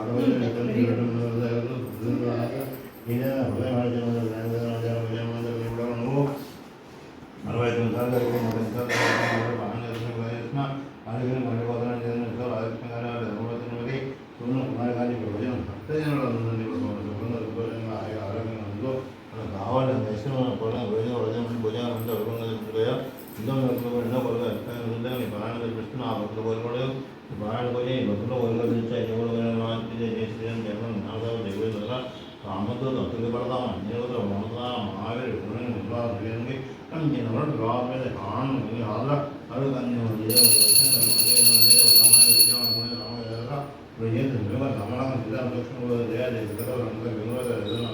అరవై రామతో భక్తులు పడతాము అన్నిలో మమతాం ఆవిరి గుణం నిర్వాహానికి కానీ ఎవరు రావ మీద కాను ఆదర అడుగు అన్ని రమణ జిల్లా దక్షిణ జయాలి రంగ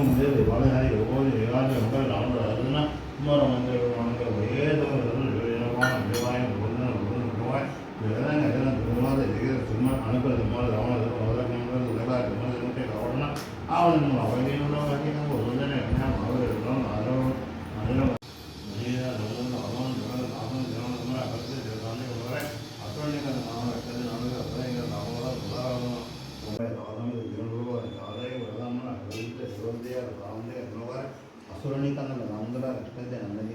ಮುಂದೆ ಒಳಗಾಗಿ ಓದಿ ವಿವಾದ ಉಂಟಾಗಿ ಅವರು ಅದನ್ನು ಸುಮಾರು ಒಂದು ಒಂದು ವೇದವನ್ನು ದೇವಾಯ ಗುರುವಾಯ ಇದೆಲ್ಲ ಇದನ್ನು ದುರ್ವಾದ ಇದೀಗ ಸುಮ್ಮನೆ ಅನುಕೂಲದ ಮೂಲಕ ಅವನ ಮೂಲಕ ಅವರನ್ನು ಆ ಒಂದು ಅವರಿಗೆ ನಾವು ಹೋದರೆ ನಾವು ಅವರು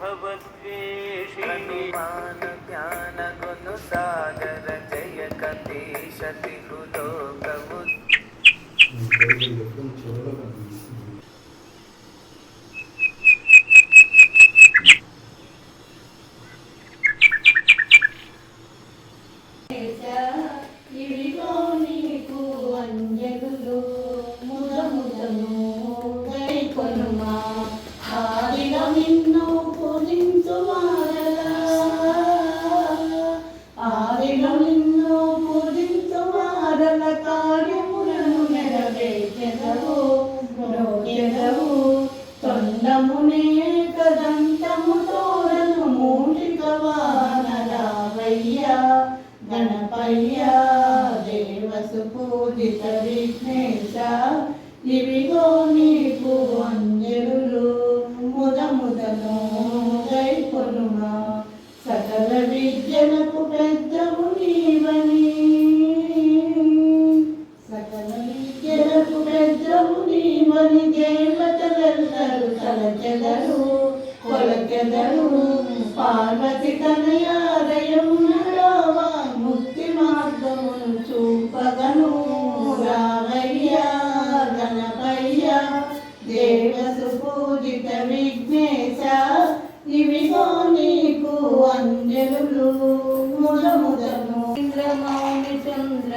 भवद्वेषिनुमान ज्ञान गुणसागर जय कपीश Yeah. గణపయ్య దేవసు పూజిత విఘ్నేశ ఇవిగో నీకు అంజలులు ముద ముదను గైకొనుమా సకల విద్యలకు పెద్దము నీవని. సకల విద్యలకు పెద్దము నీవని దేవతలెల్లరు తలచెదరు కొలచెదరు పార్వతి దేవసు పూజిత విఘ్నేశ ఇవిగో నీకు అంజలులు. ముదముదను ఇంద్రమౌని చంద్ర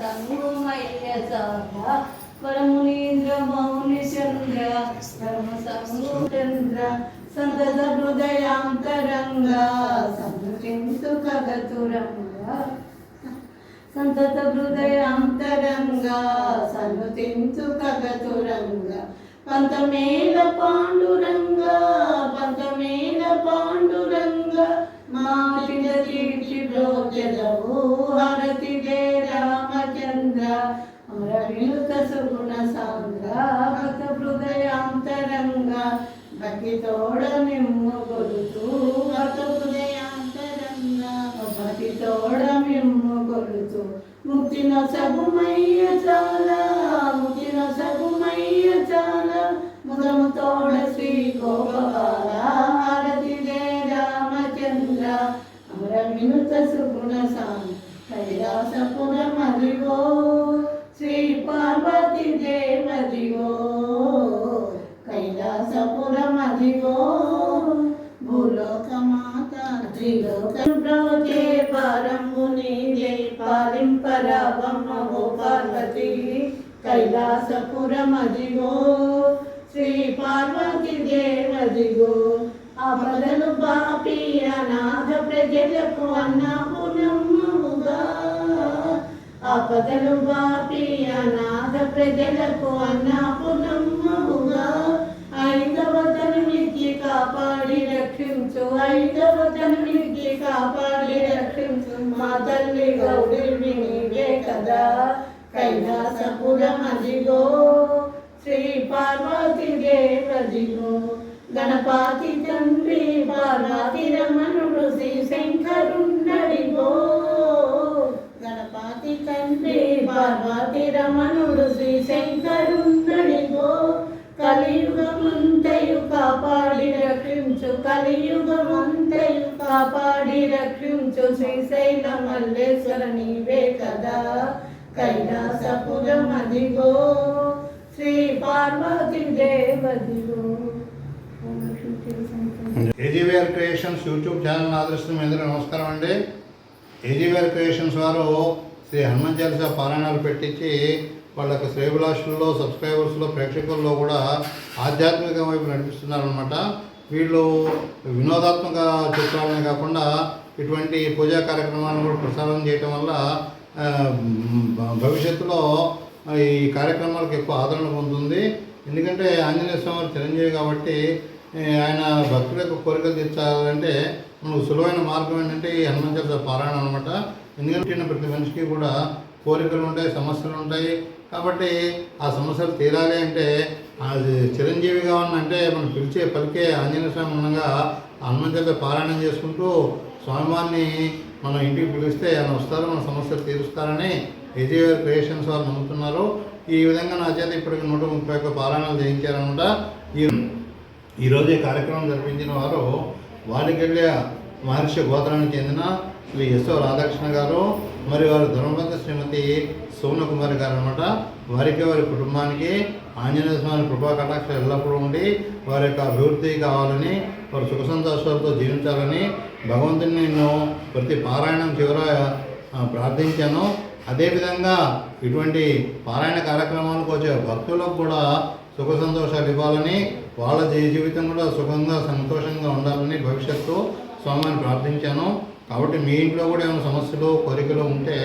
సంగుమయ్య సాధ పరమునీంద్ర మౌని చంద్ర పరమ సంగు చంద్ర సంతత హృదయాంతరంగా సంతు కగతురంగా సంతత హృదయాంతరంగా సన్నుతించు కగతురంగా పంతమేల పాండురంగా పంతమేల పాండురంగా. మాటిద తీర్చి బ్రోచెదవు హరతి జయ రామచంద్ర. అమరవినుత సుగుణ సాంద్ర భక్త హృదయాంతరంగా భక్తి తోడ మిమ్ము కొడుతూ భక్త హృదయాంతరంగా భక్తి తోడ మిమ్ము ముక్తిన సగుమయ్య చాలా ముక్తిన సగుమయ్య చాలా ముదముతోడ శ్రీ గోపాల హారతి రామచంద్ర అమర వినుత సుగుణ సామి కైలాసపురమదిగో శ్రీ పార్వతి దేవదిగో కైలాసపురమదిగో భూలోకమాత త్రిలోక బ్రవకే పరముని పాలింపరావమ్మ పార్వతి కైలాసపురమదిగో శ్రీ పార్వతి దేవదిగో అమలను బాపి అనాథ ప్రజలకు అన్నపునమ్ముగా ఆపదలు బాపి అనాథ ప్రజలకు అన్నపునమ్ముగా కదా శ్రీ పార్వతి దేవదిగో గణపతి తండ్రి పార్వతి రమణుడు శ్రీ శంకరుండడిగో గణపతి తండ్రి పార్వతి రమణుడు శ్రీ శంకరుండడిగో కలియుగమంతయు కాపాడి రక్షించు కలియుగమంతయు కాపాడి రక్షించు శ్రీశైల మల్లేశ్వర నీవే కదా. కైలాసపురమదిగో శ్రీ పార్వతి దేవదిగో ఏజీవీఆర్ క్రియేషన్స్ యూట్యూబ్ ఛానల్ ఆదరిస్తున్న అందరూ నమస్కారం అండి. ఏజీవీఆర్ క్రియేషన్స్ వారు శ్రీ హనుమాన్ చాలీసా పారాయణాలు పెట్టించి వాళ్ళకి శ్రేభిలాషుల్లో సబ్స్క్రైబర్స్లో ప్రేక్షకుల్లో కూడా ఆధ్యాత్మిక వైపు నడిపిస్తున్నారనమాట వీళ్ళు వినోదాత్మక చిత్రాలనే కాకుండా ఇటువంటి పూజా కార్యక్రమాలను కూడా ప్రసారం చేయటం వల్ల భవిష్యత్తులో ఈ కార్యక్రమాలకు ఎక్కువ ఆదరణ పొందుతుంది. ఎందుకంటే ఆంజనేయ స్వామి చిరంజీవి కాబట్టి ఆయన భక్తుల యొక్క కోరికలు తీర్చాలంటే మనకు సులువైన మార్గం ఏంటంటే ఈ హనుమాన్ చాలీసా పారాయణం అనమాట ఎందుకంటే ప్రతి మనిషికి కూడా కోరికలు ఉంటాయి సమస్యలు ఉంటాయి. కాబట్టి ఆ సమస్యలు తీరాలి అంటే అది చిరంజీవిగా ఉన్నంటే మనం పిలిచే పలికే ఆంజనేయ స్వామి ఉండగా హనుమాన్ చాలీసా పారాయణం చేసుకుంటూ స్వామివారిని మనం ఇంటికి పిలిస్తే ఆయన వస్తారు మన సమస్యలు తీరుస్తారని విజయవారి క్రియేషన్స్ వారు నమ్ముతున్నారు. ఈ విధంగా నా చేత ఇప్పటికి నూట ముప్పై ఒక్క పారాయణాలు చేయించారనమాట ఈ ఈరోజు ఈ కార్యక్రమం జరిపించిన వారు వాడికెళ్ళే మహర్షి గోత్రానికి చెందిన శ్రీ యశో రాధాకృష్ణ గారు మరి వారి ధర్మబంధ శ్రీమతి సోమకుమారి గారు అనమాట వారికి వారి కుటుంబానికి ఆంజనేయ స్వామి కృపా కటాక్ష ఎల్లప్పుడూ ఉండి వారి యొక్క అభివృద్ధి కావాలని వారు సుఖ సంతోషాలతో జీవించాలని భగవంతుని నేను ప్రతి పారాయణం చివర ప్రార్థించాను. అదేవిధంగా ఇటువంటి పారాయణ కార్యక్రమాలకు వచ్చే భక్తులకు కూడా సుఖ సంతోషాలు ఇవ్వాలని వాళ్ళ జీవితం కూడా సుఖంగా సంతోషంగా ఉండాలని భవిష్యత్తు స్వామిని ప్రార్థించాను. కాబట్టి మీ ఇంట్లో కూడా ఏమైనా సమస్యలు కోరికలు ఉంటే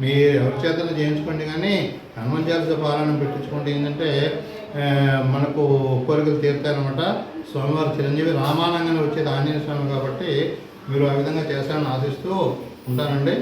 మీ ఎవరి చేతలు చేయించుకోండి కానీ హనుమాన్ చాలీసా పారాయణం పెట్టించుకుంటే ఏంటంటే మనకు కోరికలు తీరుతాయనమాట స్వామివారి చిరంజీవి రామానంగానే వచ్చేది ఆంజనేయ స్వామి కాబట్టి మీరు ఆ విధంగా చేస్తారని ఆశిస్తూ ఉంటానండి.